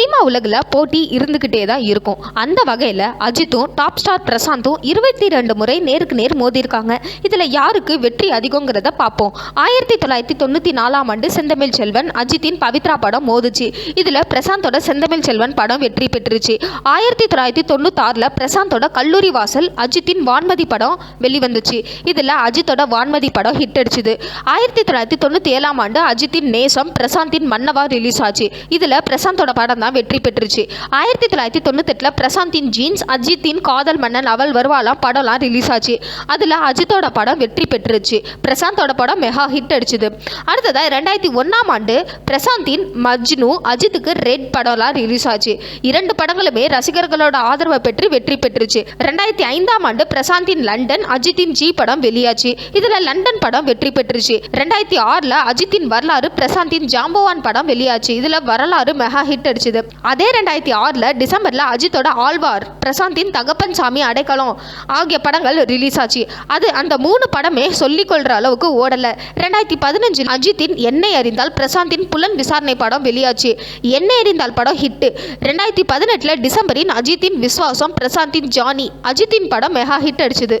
Cinema உலகில் போட்டி இருந்துக்கிட்டே தான் இருக்கும். அந்த வகையில் அஜித்தும் டாப் ஸ்டார் பிரசாந்தும் இருபத்தி ரெண்டு முறை நேருக்கு நேர் மோதியிருக்காங்க. இதில் யாருக்கு வெற்றி அதிகங்கிறத பார்ப்போம். ஆயிரத்தி தொள்ளாயிரத்தி தொண்ணூற்றி நாலாம் ஆண்டு செந்தமிழ் செல்வன் அஜித்தின் பவித்ரா படம் மோதுச்சு. இதில் பிரசாந்தோட செந்தமிழ் செல்வன் படம் வெற்றி பெற்றுச்சு. ஆயிரத்தி தொள்ளாயிரத்தி தொண்ணூத்தாறில் பிரசாந்தோட கல்லூரி வாசல் அஜித்தின் வான்மதி படம் வெளிவந்துச்சு. இதில் அஜித்தோட வான்மதி படம் ஹிட் அடிச்சுது. ஆயிரத்தி தொள்ளாயிரத்தி தொண்ணூற்றி ஏழாம் ஆண்டு அஜித்தின் நேசம் பிரசாந்தின் மன்னவா ரிலீஸ் ஆச்சு. இதில் பிரசாந்தோட படம் தான் வெற்றி பெற்றுச்சு. ஆயிரத்தி தொள்ளாயிரத்தி தொண்ணூத்தெட்டில் பிரசாந்தின் ஜீன்ஸ் அஜித்தின் காதல் மன்னன் அவள் வருவாலாம் படம்லாம் ரிலீஸ் ஆச்சு. அதில் அஜித்தோட படம் வெற்றி பெற்றுச்சு பிரசாந்தோட படம் மெகா ஹிட் அடிச்சுது. அடுத்ததாக ரெண்டாயிரத்தி ஒன்றாம் ஆண்டு பிரசாந்தின் மஜ்னு அஜித்துக்கு ரெட் படம்லாம் ரிலீஸ் ஆச்சு. இரண்டு படங்களுமே ரசிகர்களோட ஆதரவை பெற்று வெற்றி பெற்றுச்சு. ரெண்டாயிரத்தி ஐந்தாம் ஆண்டு பிரசாந்தின் லண்டன் அஜித்தின் ஜி படம் வெளியாச்சு. இதில் லண்டன் படம் வெற்றி பெற்றுச்சு. ரெண்டாயிரத்தி ஆறில் அஜித்தின் வரலாறு பிரசாந்தின் ஜாம்பவான் படம் வெளியாச்சு. இதில் வரலாறு மெகா ஹிட் அடிச்சுது. அதே ரெண்டாயிரத்தி ஆறில் டிசம்பரில் அஜித்தோட ஆழ்வார் பிரசாந்தின் தகப்பன் சாமி அடைக்கலம் ஆகிய படங்கள் ரிலீஸ் ஆச்சு. அது அந்த மூணு படமே சொல்லிக்கொள்கிற அளவுக்கு ஓடலை. ரெண்டாயிரத்தி பதினஞ்சில் அஜித்தின் என்னை அறிந்தால் பிரசாந்தின் புலன் விசாரணை படம் வெளியாச்சு. என்னை அறிந்தால் படம் ஹிட்டு ரெண்டாயிரத்தி பதினெட்டில் டிசம்பரின் அஜித்தின் விஸ்வாசம் பிரசாந்தின் ஜானி அஜித்தின் படம் மெகா ஹிட் அடிச்சுது.